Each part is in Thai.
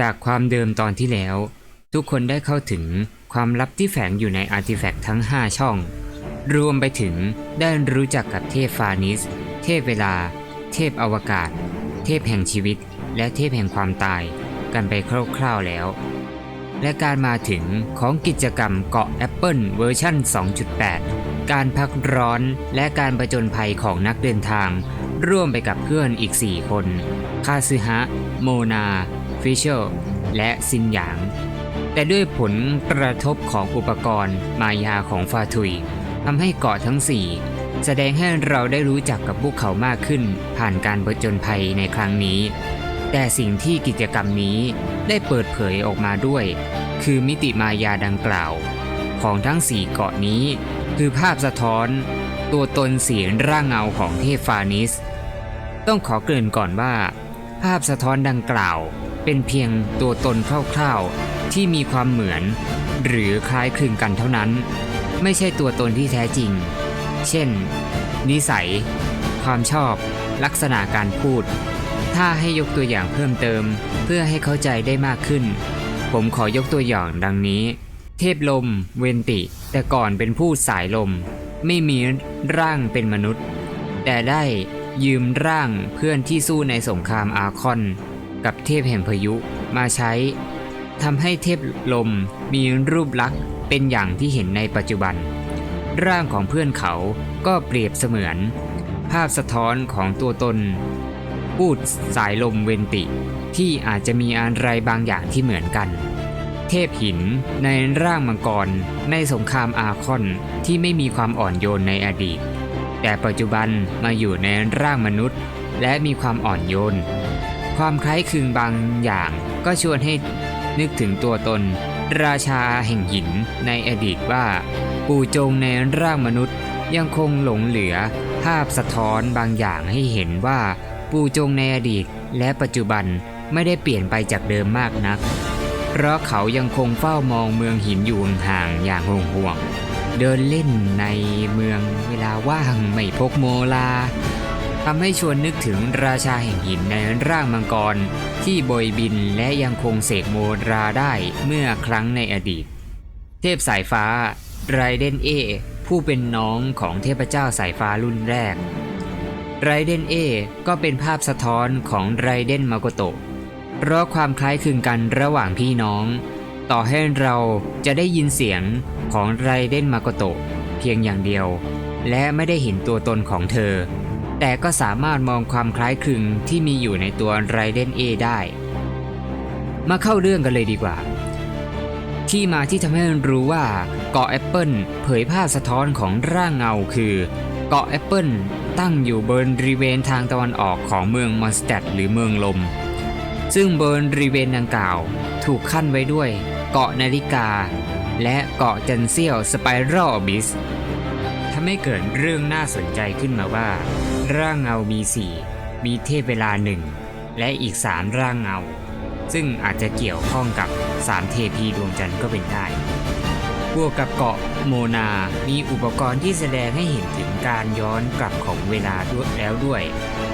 จากความเดิมตอนที่แล้ว ทุกคนได้เข้าถึงความลับที่แฝงอยู่ในอาร์ติแฟกต์ทั้ง 5 ช่อง รวมไปถึงได้รู้จักกับเทพฟานิส เทพเวลา เทพอวกาศ เทพแห่งชีวิต และเทพแห่งความตาย กันไปคร่าวๆแล้ว และการมาถึงของกิจกรรมเกาะแอปเปิลเวอร์ชัน2.8 การพักร้อนและการประจนภัยของนักเดินทาง ร่วมไปกับเพื่อนอีก 4 คน คาซึฮะ โมนา ฟิชเชลและซินหยาง แต่ด้วยผลกระทบของอุปกรณ์มายาของฟาทุยทำให้เกาะทั้ง 4 แสดงให้เราได้รู้จักกับพวกเขามากขึ้น ผ่านการปรจนภัยในครั้งนี้ แต่สิ่งที่กิจกรรมนี้ได้เปิดเผยออกมาด้วย คือมิติมายาดังกล่าว ของทั้ง 4 เกาะนี้ คือภาพสะท้อน ตัวตนเสียงร่างเงาของเทพฟานิส ต้องขอเกริ่นก่อนว่า ภาพสะท้อนดังกล่าว เป็นเพียงตัวตนคร่าวๆ ที่มีความเหมือน หรือคล้ายคลึงกันเท่านั้น ไม่ใช่ตัวตนที่แท้จริง เช่น นิสัย ความชอบ ลักษณะการพูด ถ้าให้ยกตัวอย่างเพิ่มเติม เพื่อให้เข้าใจได้มากขึ้น ผมขอยกตัวอย่างดังนี้ เทพลม เวนติ แต่ก่อนเป็นผู้สายลม ไม่มีร่างเป็นมนุษย์ แต่ได้ ยืมร่างเพื่อนที่สู้ในสงครามอาคอน กับเทพแห่งพายุมาใช้ทำให้เทพลมมีรูปลักษณ์เป็นอย่างที่เห็นในปัจจุบัน ร่างของเพื่อนเขาก็เปรียบเสมือน ภาพสะท้อนของตัวตน พูดสายลมเวนติ ที่อาจจะมีอะไรบางอย่างที่เหมือนกัน เทพหินในร่างมังกรในสงครามอาคอนที่ไม่มีความอ่อนโยนในอดีต แต่ปัจจุบันมาอยู่ในร่างมนุษย์ และมีความอ่อนโยน ความคล้ายคลึงบางอย่างก็ชวนให้นึกถึงตัวตน ราชาแห่งหินในอดีตว่า ปู่จงในร่างมนุษย์ยังคงหลงเหลือภาพสะท้อนบางอย่างให้เห็นว่า ปู่จงในอดีตและปัจจุบันไม่ได้เปลี่ยนไปจากเดิมมากนัก เพราะเขายังคงเฝ้ามองเมืองหินอยู่ห่างๆอย่างห่วงๆ เดินเล่นในเมืองเวลาว่างไม่พกโมลาทำให้ชวนนึกถึงราชาแห่งหินในร่างมังกร ที่โบยบินและยังคงเสกโมราได้เมื่อครั้งในอดีต เทพสายฟ้าไรเดนเอ ผู้เป็นน้องของเทพเจ้าสายฟ้ารุ่นแรกไรเดนเอก็เป็นภาพสะท้อนของไรเดนมาโกโตะเพราะความคล้ายคลึงกันระหว่างพี่น้อง ต่อให้เราจะได้ยินเสียงของไรเดนมาโกโตะเพียงอย่างเดียว และไม่ได้เห็นตัวตนของเธอ แต่ก็สามารถมองความคล้ายคลึงที่มีอยู่ในตัวไรเดนเอได้ มาเข้าเรื่องกันเลยดีกว่า ที่มาที่ทำให้รู้ว่าเกาะแอปเปิลเผยภาพสะท้อนของร่างเงาคือเกาะแอปเปิลตั้งอยู่บริเวณทางตะวันออกของเมืองมอนสเตดหรือเมืองลม ซึ่งบริเวณดังกล่าวถูกขั้นไว้ด้วย เกาะนาฬิกา และเกาะจันเซียวสไปรัลบิสทำให้เกิดเรื่องน่าสนใจขึ้นมาว่า ร่างเงามี4มีเทพเวลาหนึ่งและอีก3ร่างเงา ซึ่งอาจจะเกี่ยวข้องกับ3เทพีดวงจันทร์ก็เป็นได้บวกกับเกาะโมนา มีอุปกรณ์ที่แสดงให้เห็นถึงการย้อนกลับของเวลาด้วยแล้วด้วย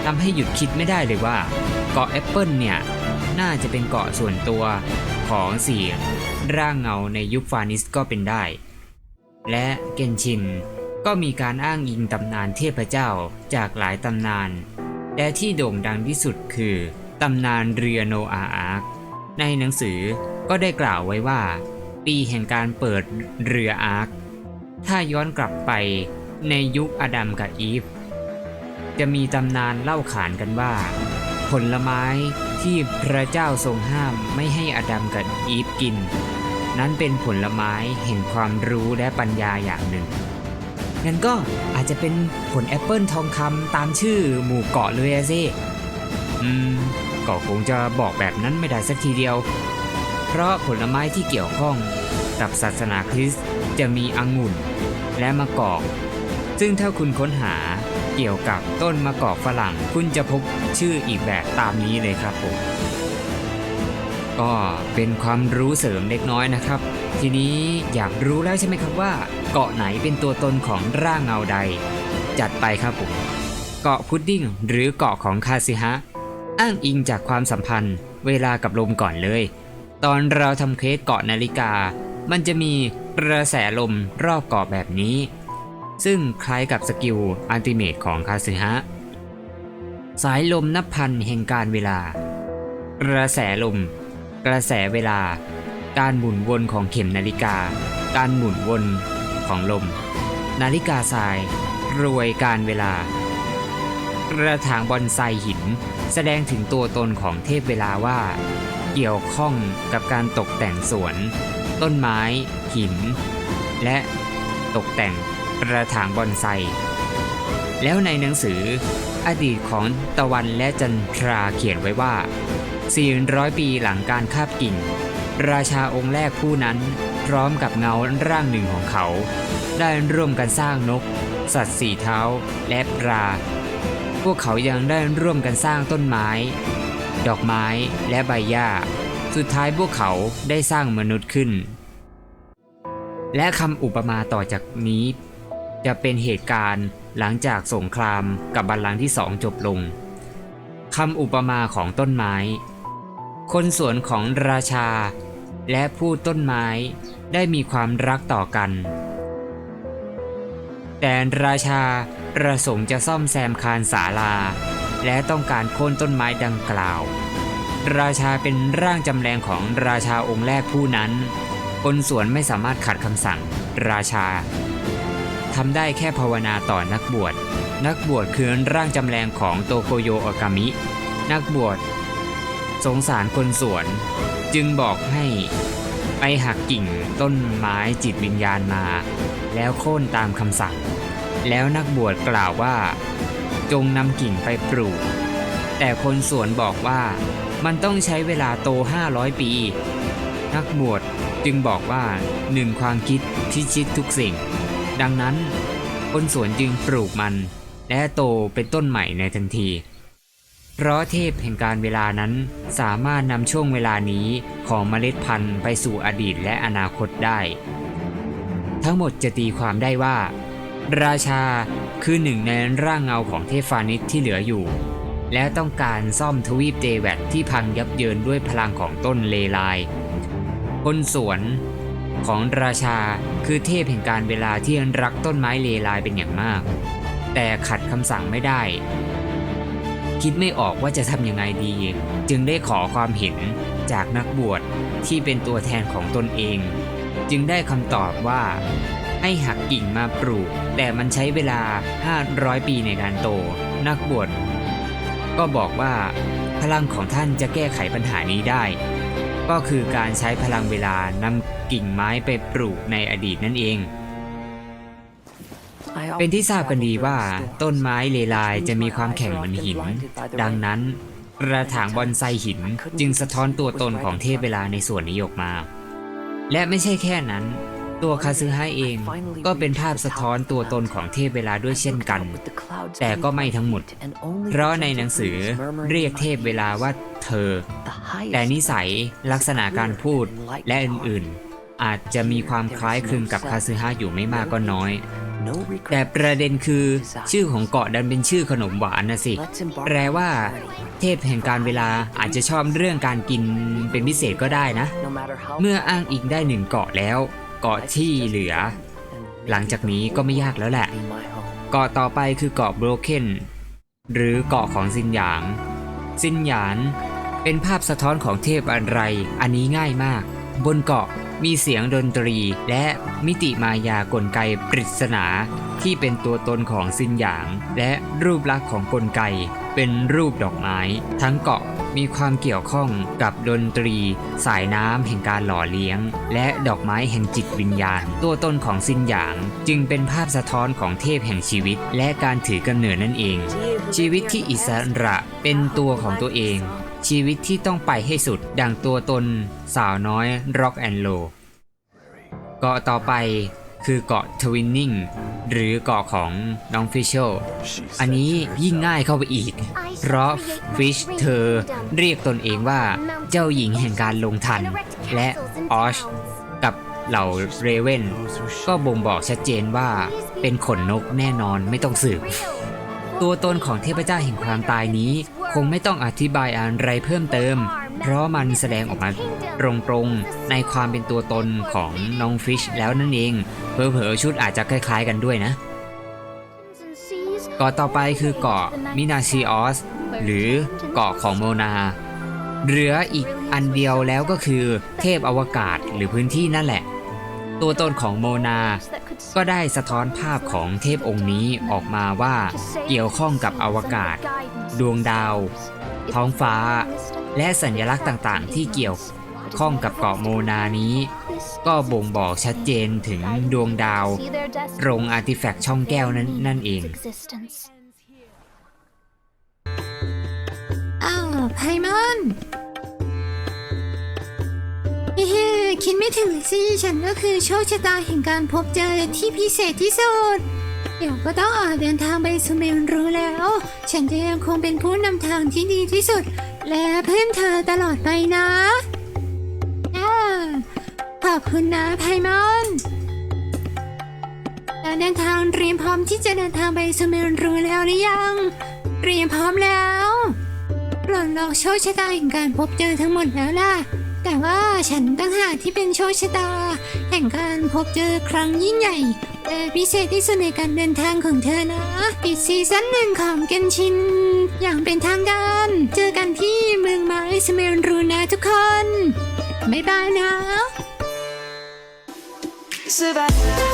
ทำให้หยุดคิดไม่ได้เลยว่าเกาะแอปเปิลเนี่ย น่าจะเป็นเกาะส่วนตัวของเสียงร่างเงาในยุคฟานิสก็เป็นได้ และเกนชินก็มีการอ้างอิงตำนานเทพเจ้าจากหลายตำนานแต่ที่โด่งดังที่สุดคือตำนานเรือโนอาอาร์คในหนังสือก็ได้กล่าวไว้ว่า ปีแห่งการเปิดเรืออาร์คถ้าย้อนกลับไปในยุคอดัมกับอีฟ จะมีตำนานเล่าขานกันว่า ผลไม้ที่พระเจ้าทรงห้ามไม่ให้อดัมกับอีฟกิน นั้นเป็นผลไม้แห่งความรู้และปัญญาอย่างหนึ่งงั้นก็อาจจะเป็นผลแอปเปิลทองคำตามชื่อหมู่เกาะเลยอะสิอืมก็คงจะบอกแบบนั้นไม่ได้สักทีเดียว เพราะผลไม้ที่เกี่ยวข้องกับศาสนาคริสต์จะมีองุ่นและมะกอก ซึ่งถ้าคุณค้นหา เกี่ยวกับต้นมะกอกฝรั่ง คุณจะพบชื่ออีกแบบตามนี้เลยครับผมก็เป็นความรู้เสริมเล็กน้อยนะครับ ทีนี้อยากรู้แล้วใช่ไหมครับว่า เกาะไหนเป็นตัวตนของร่างเงาใด จัดไปครับผมเกาะพุดดิ้งหรือเกาะของคาซิฮะอ้างอิงจากความสัมพันธ์ เวลากับลมก่อนเลย ตอนเราทำเคสเกาะนาฬิกา มันจะมีกระแสลมรอบเกาะแบบนี้ ซึ่งคล้ายกับสกิลอัลติเมทของคาซึฮะ สายลมนับพันแห่งการเวลา กระแสลม กระแสเวลา การหมุนวนของเข็มนาฬิกา การหมุนวนของลม นาฬิกาทราย รวยการเวลากระถางบอนไซหิน แสดงถึงตัวตนของเทพเวลาว่า เกี่ยวข้องกับการตกแต่งสวน ต้นไม้ หิน และตกแต่ง กระถางบอนไซ แล้วในหนังสืออดีตของตะวันและจันทราเขียนไว้ว่า 400 ปีหลังการคาบกิ่ง ราชาองค์แรกผู้นั้น พร้อมกับเงาร่างหนึ่งของเขา ได้ร่วมกันสร้างนก สัตว์สี่เท้า และปลา พวกเขายังได้ร่วมกันสร้างต้นไม้ ดอกไม้และใบหญ้า สุดท้ายพวกเขาได้สร้างมนุษย์ขึ้น และคำอุปมาต่อจากนี้ จะเป็นเหตุการณ์หลังจากสงครามกับบัลลังก์ที่สองจบลงคำอุปมาของต้นไม้ คนสวนของราชา และผู้ต้นไม้ได้มีความรักต่อกัน แต่ราชาประสงค์จะซ่อมแซมคานศาลา และต้องการโค่นต้นไม้ดังกล่าว ราชาเป็นร่างจำแรงของราชาองค์แรกผู้นั้น คนสวนไม่สามารถขัดคำสั่งราชา ทำได้แค่ภาวนาต่อนักบวช นักบวชคือร่างจำแรงของโตโกโยโอกามิ นักบวชสงสารคนสวน จึงบอกให้ไปหักกิ่งต้นไม้จิตวิญญาณมา แล้วโค่นตามคำสั่ง แล้วนักบวชกล่าวว่า จงนำกิ่งไปปลูก แต่คนสวนบอกว่ามันต้องใช้เวลาโต 500 ปี นักบวชจึงบอกว่าหนึ่งความคิดพิชิตทุกสิ่ง ดังนั้น คนสวนจึงปลูกมัน และโตเป็นต้นใหม่ในทันที เพราะเทพแห่งการเวลานั้นสามารถนำช่วงเวลานี้ของเมล็ดพันธุ์ไปสู่อดีตและอนาคตได้ ทั้งหมดจะตีความได้ว่า ราชาคือหนึ่งในร่างเงาของเทพฟานิสที่เหลืออยู่ และต้องการซ่อมทวีปเดแวตที่พังยับเยินด้วยพลังของต้นเลไลายคนสวน ของราชาคือเทพแห่งการเวลาที่รักต้นไม้เลลายเป็นอย่างมาก แต่ขัดคำสั่งไม่ได้ คิดไม่ออกว่าจะทำยังไงดี จึงได้ขอความเห็นจากนักบวชที่เป็นตัวแทนของตนเอง จึงได้คำตอบว่า ให้หักกิ่งมาปลูก แต่มันใช้เวลา 500 ปีในการโต นักบวชก็บอกว่า พลังของท่านจะแก้ไขปัญหานี้ได้ ก็คือการใช้พลังเวลานำกิ่งไม้ไปปลูกในอดีตนั่นเอง เป็นที่ทราบกันดีว่า ต้นไม้เลไลายจะมีความแข็งเหมือนหิน ดังนั้นกระถางบอนไซหินจึงสะท้อนตัวตนของเทพเวลาในส่วนนี้ออกมา และไม่ใช่แค่นั้น ตัวคาซึฮะเองก็เป็นภาพสะท้อนตัวตนของเทพเวลาด้วยเช่นกัน แต่ก็ไม่ทั้งหมด เพราะในหนังสือเรียกเทพเวลาว่าเธอ แต่นิสัยลักษณะการพูดและอื่นๆ อาจจะมีความคล้ายคลึงกับคาซึฮะอยู่ไม่มากก็น้อย แต่ประเด็นคือ ชื่อของเกาะดันเป็นชื่อขนมหวานนะสิ แปลว่า เทพแห่งการเวลาอาจจะชอบเรื่องการกินเป็นพิเศษก็ได้นะ เมื่ออ้างอิงได้หนึ่งเกาะแล้ว เกาะที่เหลือ หลังจากนี้ก็ไม่ยากแล้วแหละ เกาะต่อไปคือเกาะโบรเคนหรือเกาะของซินหยาง ซินหยานเป็นภาพสะท้อนของเทพอะไร อันนี้ง่ายมาก บนเกาะมีเสียงดนตรี และมิติมายากลไกปริศนาที่เป็นตัวตนของซินหยาง และรูปลักษณ์ของกลไกเป็นรูปดอกไม้ ทั้งเกาะ มีความเกี่ยวข้องกับดนตรี สายน้ำแห่งการหล่อเลี้ยง และดอกไม้แห่งจิตวิญญาณ ตัวตนของซินหยาง จึงเป็นภาพสะท้อนของเทพแห่งชีวิต และการถือกำเนิดนั่นเอง ชีวิตที่อิสระเป็นตัวของตัวเอง ชีวิตที่ต้องไปให้สุด ดังตัวตน สาวน้อยร็อกแอนโลเกาะต่อไป คือเกาะทวินนิงหรือเกาะของน้องฟิชเชลอันนี้ยิ่งง่ายเข้าไปอีก เพราะฟิชเธอเรียกตนเองว่าเจ้าหญิงแห่งการลงทัน และออชกับเหล่าเรเวนก็บ่งบอกชัดเจนว่าเป็นขนนกแน่นอนไม่ต้องสืบ ตัวตนของเทพเจ้าแห่งความตายนี้ คงไม่ต้องอธิบายอะไรเพิ่มเติม เพราะมันแสดงออกมา ตรงๆ ในความเป็นตัวตนของน้องฟิชแล้วนั่นเอง เผลอๆ ชุดอาจจะคล้ายๆกันด้วยนะเกาะต่อไปคือเกาะมินาซิออสหรือเกาะของโมนาเหลืออีกอันเดียวแล้วก็คือเทพอวกาศหรือพื้นที่นั่นแหละ ตัวตนของโมนา ก็ได้สะท้อนภาพของเทพองค์นี้ออกมาว่าเกี่ยวข้องกับอวกาศ ดวงดาว ท้องฟ้า และสัญลักษณ์ต่างๆ ที่เกี่ยว ข้องกับเกาะโมนานี้ ก็บ่งบอกชัดเจนถึงดวงดาวตรงอาร์ติแฟกต์ช่องแก้วนั้นนั่นเอง อ้าวไพมอนเฮ้คิดไม่ถึงสิฉันก็คือโชคชะตาแห่งการพบเจอที่พิเศษที่สุด เดี๋ยวก็ต้องออกเดินทางไปสุเมรุรู้แล้ว ฉันจะยังคงเป็นผู้นำทางที่ดีที่สุด และเพื่อนเธอตลอดไปนะ อบคุณนะไพมอนการเดินทางเตรียมพร้อมที่จะเดินทางไปสเมรุแล้วหรือยัง เตรียมพร้อมแล้วหล่อนหลอกโชคชะตาแห่งการพบเจอทั้งหมดแล้วล่ะ แต่ว่าฉันตั้งหากที่เป็นโชคชะตา แห่งการพบเจอครั้งยิ่งใหญ่และพิเศษที่สุดในการเดินทางของเธอนะปิดซีซั่นหนึ่งของเกนชิน อย่างเป็นทางการ เจอกันที่เมืองไม้สเมรูนะทุกคน บ๊ายบายนะ Savannah